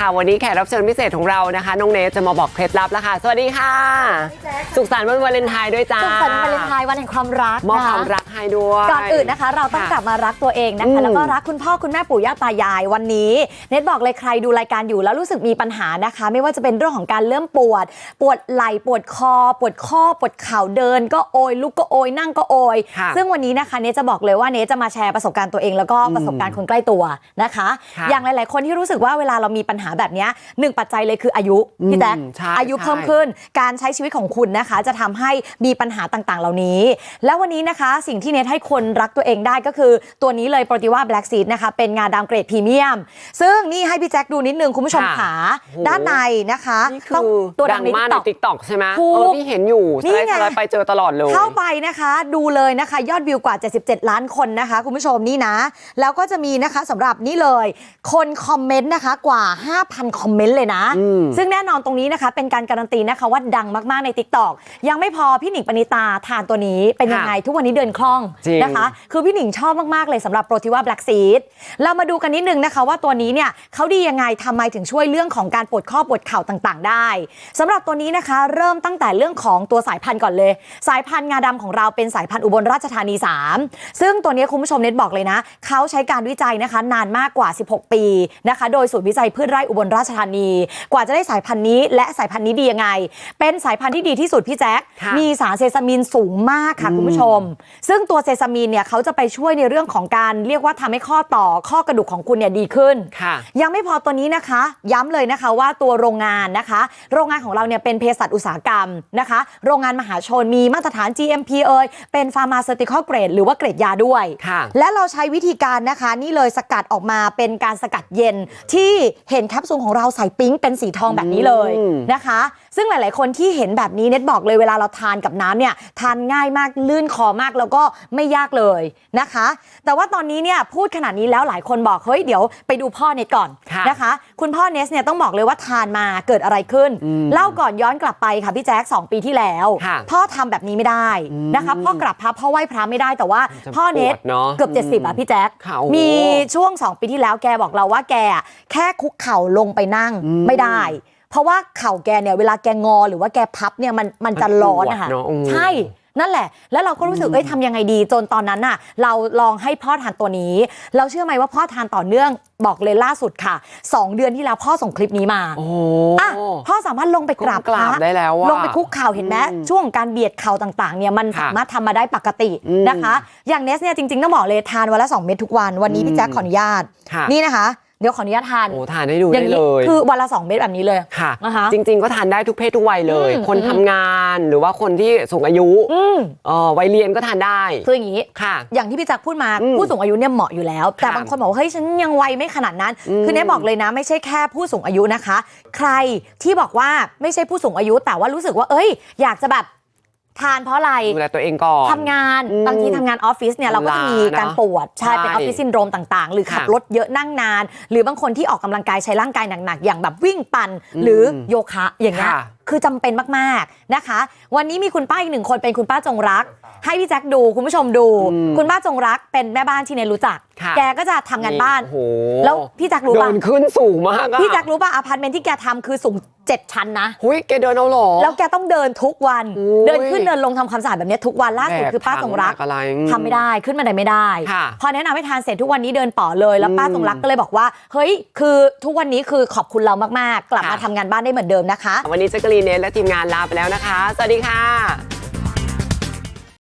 ค่ะวันนี้แขกรับเชิญพิเศษของเรานะคะ น้องเนสจะมาบอกเคล็ดลับแล้วค่ะ สวัสดีค่ะสุขสันต์วันวาเลนไทน์ด้วยจ้าสุขสันต์วันวาเลนไทน์วันแห่งความรักมอบนะคคะวามรักให้ด้วย ก่อนอื่นนะคะ เราต้องค่ะกลับมารักตัวเองนะอืคะมแล้วก็รักคุณพ่อคุณแม่ปู่ย่าตายายวันนี้ เน็ตบอกเลยใครดูรายการอยู่แล้วรู้สึกมีปัญหานะคะ ไม่ว่าจะเป็นเรื่องของการเริ่มปวด ปวดไหล่ปวดคอ ปวดข้อปวดเข่าเดิน ก็โอยลุกก็โอยนั่งก็โอย ค่ะ ซึ่งวันนี้นะคะเนทจะบอกเลยว่าเนทจะมาแชร์ประสบการณ์ตัวเองแล้วก็ประสบการณ์คนใกล้ตัวนะคะ ค่ะอย่างหลาย ๆ คนที่รู้สึกว่าเวลาเรามีปัญหาแบบเนี้ยหนึ่งปัจจัยเลยคืออายุพี่แจ๊คอืมใช่อายุใช่เพิ่มขึ้นการใช้ชีวิตของคุณนะคะ จะทำให้มีปัญหาต่างๆ เหล่านี้ แล้ววันนี้นะคะสิ่งที่เนทให้คนรักตัวเองได้ก็คือ ตัวนี้เลยโปรติว่าแบล็กซีดนะคะเป็นงาดำเกรดพรีเมียม ซึ่งนี่ให้พี่แจ็คดูนิดนึงคุณผู้ชมค่ะขาโอ้โหด้านในนะคะนี่ต้คืองอตัวดัดังงในมากใน TikTok ติ๊กต็อกใช่ไหมถูกเออที่เห็นอยู่นี่สไลด์ไงสไลด์ไปเจอตลอดเลยเข้าไปนะคะดูเลยนะคะยอดวิวกว่า 77 ล้านคนนะคะ คุณผู้ชมนี่นะ แล้วก็จะมีนะคะสำหรับนี่เลย คนคอมเมนต์นะคะกว่า5,000 คอมเมนต์เลยนะอืมซึ่งแน่นอนตรงนี้นะคะ เป็นการการันตีนะคะว่าดังมากๆใน t ิ k t o k ยังไม่พอพี่หนิงปณิตาทานตัวนี้เป็นยังไงทุกวันนี้เดินคล่องจริงนะคะ คือพี่หนิงชอบมากๆเลยสำหรับโปรติว่าแบล็กซีดเรามาดูกันนิดนึงนะคะ ว่าตัวนี้เนี่ยเขาดียังไงทำไมถึงช่วยเรื่องของการปวดข้อปวดเข่าต่างๆ ได้สำหรับตัวนี้นะคะเริ่มตั้งแต่เรื่องของตัวสายพันธุ์ก่อนเลย สายพันธุ์งาดำของเราเป็นสายพันธุ์อุบลราชธานี 3 ซึ่งตัวนี้คุณผู้ชมเน็ตบอกเลยนะเขาใช้การวิจัยนะคะ นานมากกว่า 16 ปีนะคะ โดยศูนย์วิจัยพืชไร่อุบลราชธานี กว่าจะได้สายพันธุ์นี้ และสายพันธุ์นี้ดียังไง เป็นสายพันธุ์ที่ดีที่สุดพี่แจ๊คค่ะมีสารเซซามินสูงมากค่ะคุณผู้ชม ซึ่งตัวเซซามินเนี่ยเขาจะไปช่วยในเรื่องของการเรียกว่าทำให้ข้อต่อข้อกระดูกของคุณเนี่ยดีขึ้นค่ะยังไม่พอตัวนี้นะคะ ย้ำเลยนะคะว่าตัวโรงงานนะคะ โรงงานของเราเนี่ยเป็นเภสัชอุตสาหกรรมนะคะ โรงงานมหาชนมีมาตรฐาน GMP เอยเป็นฟาร์มา c ติคอลเกรดหรือว่าเกรดยาด้วยค่ะและเราใช้วิธีการนะคะ นี่เลยสกัดออกมาเป็นการสกัดเย็นที่เห็นแคปซูลของเราใส่ปิ๊งเป็นสีทองแบบนี้เลยอืมนะคะ ซึ่งหลาย ๆ คนที่เห็นแบบนี้เน็ตบอกเลยเวลาเราทานกับน้ำเนี่ยทานง่ายมากลื่นคอมากแล้วก็ไม่ยากเลยนะคะ แต่ว่าตอนนี้เนี่ยพูดขนาดนี้แล้วหลายคนบอกเฮ้ยเดี๋ยวไปดูพ่อเน็ตก่อนค่ะนะคะ คุณพ่อเนสเนี่ยต้องบอกเลยว่าทานมาเกิดอะไรขึ้นอืมเล่าก่อนย้อนกลับไปค่ะพี่แจ๊คสองปีที่แล้วค่ะพ่อทำแบบนี้ไม่ได้อืมนะคะพ่อกลับพระพ่อไหว้พระไม่ได้แต่ว่าจะพ่อเนสปวดเนอะเกือบอืม70อะพี่แจ๊คค่ะโอ้โหมีช่วง 2 ปีที่แล้วแกบอกเราว่าแกอะแค่คุกเข่าลงไปนั่งอืมไม่ได้ เพราะว่าเข่าแกเนี่ยเวลาแกงอหรือว่าแกพับเนี่ยมันมันจะร้อนนะคะมันปวดเนอะอืมใช่นั่นแหละ แล้วเราก็รู้สึกเอ้ยทำยังไงดี จนตอนนั้นน่ะ เราลองให้พ่อทานตัวนี้ เราเชื่อไหมว่าพ่อทานต่อเนื่องบอกเลยล่าสุดค่ะ 2 เดือนที่แล้วพ่อส่งคลิปนี้มาโอ้โหอะพ่อสามารถลงไปกราบกราบพะได้แล้วอะลงไปคุกเข่าเห็นไหมอืมช่วงของการเบียดเข่าต่างๆเนี่ยมันค่ะสามารถทำมาได้ปกติอืมนะคะ อย่างเนสเนี่ยจริงๆต้องบอกเลยทานวันละ2เม็ดทุกวันวันนี้พี่แจ๊คขออนุญาตค่ะนี่นะคะเดี๋ยวขออนุญาตทานโอ้ทานให้ดูอได้ย่างนี้เลย คือวันละ2เม็ดแบบนี้เลยค่ะนะคะจริง ๆ ก็ทานได้ทุกเพศทุกวัยเลยอืมคนอืมทำงานหรือว่าคนที่สูงอายุอืมเอ่อวัยเรียนก็ทานได้คืออย่างนี้ค่ะ อย่างที่พี่แจักรพูดมาอืมผู้สูงอายุเนี่ยเหมาะอยู่แล้ว แต่ค่ะบางคนบอกว่าเฮ้ยฉันยังวัยไม่ขนาดนั้นอืมคือเนยบอกเลยนะ ไม่ใช่แค่ผู้สูงอายุนะคะ ใครที่บอกว่าไม่ใช่ผู้สูงอายุแต่ว่ารู้สึกว่าเอ้ย อยากจะแบบ ทานเพราะอะไรดูแลตัวเองก่อน ทำงานอืมบางทีทำงานออฟฟิศเนี่ยเราก็จะมีล้านะการปวดใช่ใช่เป็นออฟฟิศซินโดรมต่างๆ หรือขับค่ะรถเยอะนั่งนาน หรือบางคนที่ออกกำลังกายใช้ร่างกายหนักๆ อย่างแบบวิ่งปั่นอืมหรือโยคะอย่างเงี้ย ค่ะคือจำเป็นมากๆนะคะ วันนี้มีคุณป้าอีกหนึ่งคนเป็นคุณป้าจงรัก ให้พี่แจ็คดูคุณผู้ชมดูอืมคุณป้าจงรักเป็นแม่บ้านที่เนยรู้จักค่ะแกก็จะทำงานบ้านโอ้โหแล้วพี่แจ็ครู้เดิป่ะนขึ้นสูงมากอะพี่แจ็ครู้ป่ะอพาร์ตเมนต์ที่แกทำคือสูงเจ็ดชั้นนะหุยแกเดินเอาเหรอ แล้วแกต้องเดินทุกวันโอ้ยเดินขึ้นเดินลงทำความสะอาดแบบเนี้ยทุกวันล่าสุดแบกคือป้าจงรักถัแบอะไรทำไม่ได้ขึ้นมาไหนไม่ได้ค่ะพอแนะนำให้ทานเสร็จทุกวันนี้เดินต่อเลยแล้วป้าอืมจงรักก็เลยบอกว่า เฮ้ยคือทุกวันนี้คือขอบคุณเรามากๆ กลับค่ะมาทำงานบ้านได้เหมือนเดิมนะคะ วันนี้แจักรีนเนสและทีมงานลาไปแล้วนะคะ สวัสดีค่ะ